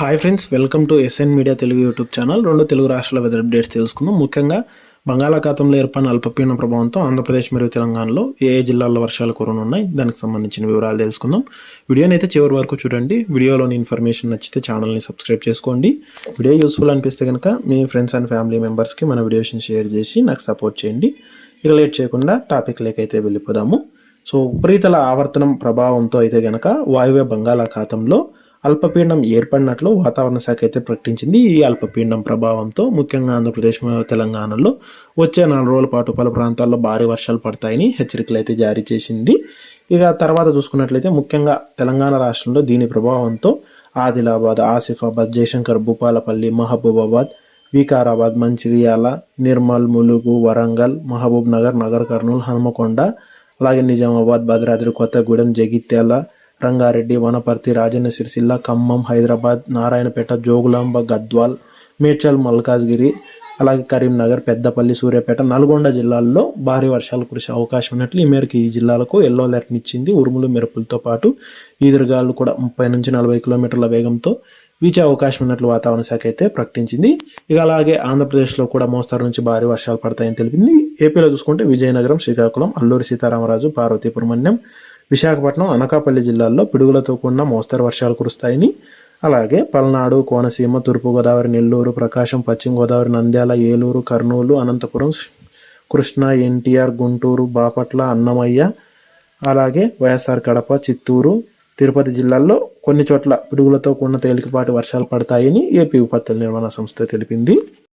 Hi friends welcome to S N media Telugu YouTube channel రెండు తెలుగు రాష్ట్రాల weather updates తెలుసుకుందాం. ముఖ్యంగా బంగాళాఖాతంలో ఏర్పడిన అల్పపీడన ప్రభావంతో ఆంధ్రప్రదేశ్ మరియు తెలంగాణలో ఏ ఏ జిల్లాల్లో వర్షాలు కురనున్నాయి దానికి సంబంధించిన వివరాలు తెలుసుకుందాం. వీడియోని అయితే చివరి వరకు చూడండి. వీడియోలోని ఇన్ఫర్మేషన్ నచ్చితే ఛానల్ని సబ్స్క్రైబ్ చేసుకోండి. వీడియో యూస్ఫుల్ అనిపిస్తే కనుక మీ ఫ్రెండ్స్ అండ్ ఫ్యామిలీ మెంబర్స్కి మన వీడియోస్ని షేర్ చేసి నాకు సపోర్ట్ చేయండి. ఇక లేట్ చేయకుండా టాపిక్ అయితే వెళ్ళిపోదాము. సో ఉపరితల ఆవర్తనం ప్రభావంతో అయితే కనుక వాయువ్య బంగాళాఖాతంలో అల్పపీడనం ఏర్పడినట్లు వాతావరణ శాఖ అయితే ప్రకటించింది. ఈ అల్పపీడనం ప్రభావంతో ముఖ్యంగా ఆంధ్రప్రదేశ్ తెలంగాణలో వచ్చే నాలుగు రోజుల పాటు పలు ప్రాంతాల్లో భారీ వర్షాలు పడతాయని హెచ్చరికలు అయితే జారీ చేసింది. ఇక తర్వాత చూసుకున్నట్లయితే ముఖ్యంగా తెలంగాణ రాష్ట్రంలో దీని ప్రభావంతో ఆదిలాబాద్ ఆసిఫాబాద్ జయశంకర్ భూపాలపల్లి మహబూబాబాద్ వికారాబాద్ మంచిర్యాల నిర్మల్ ములుగు వరంగల్ మహబూబ్ నగర్ నగర్ కర్నూలు హనుమకొండ అలాగే నిజామాబాద్ భద్రాద్రి కొత్తగూడెం జగిత్యాల రంగారెడ్డి వనపర్తి రాజన్న సిరిసిల్ల ఖమ్మం హైదరాబాద్ నారాయణపేట జోగులాంబ గద్వాల్ మేడ్చల్ మల్కాజ్గిరి అలాగే కరీంనగర్ పెద్దపల్లి సూర్యాపేట నల్గొండ జిల్లాల్లో భారీ వర్షాలు కురిసే అవకాశం ఉన్నట్లు ఈ మేరకు ఈ జిల్లాలకు ఎల్లో అలర్ట్ని ఇచ్చింది ఉరుములు మెరుపులతో పాటు ఈదురుగాలు కూడా ముప్పై నుంచి నలభై కిలోమీటర్ల వేగంతో వీచే అవకాశం ఉన్నట్లు వాతావరణ శాఖ అయితే ప్రకటించింది. ఇక అలాగే ఆంధ్రప్రదేశ్లో కూడా మోస్తారు నుంచి భారీ వర్షాలు పడతాయని తెలిపింది. ఏపీలో చూసుకుంటే విజయనగరం శ్రీకాకుళం అల్లూరి సీతారామరాజు పార్వతీపురమణ్యం విశాఖపట్నం అనకాపల్లి జిల్లాల్లో పిడుగులతో కూడిన మోస్తరు వర్షాలు కురుస్తాయని అలాగే పల్నాడు కోనసీమ తూర్పుగోదావరి నెల్లూరు ప్రకాశం పశ్చిమ గోదావరి నంద్యాల ఏలూరు కర్నూలు అనంతపురం కృష్ణా ఎన్టీఆర్ గుంటూరు బాపట్ల అన్నమయ్య అలాగే వైఎస్ఆర్ కడప చిత్తూరు తిరుపతి జిల్లాల్లో కొన్ని చోట్ల పిడుగులతో కూడిన తేలికపాటి వర్షాలు పడతాయని ఏపీ విపత్తుల నిర్వహణ సంస్థ తెలిపింది.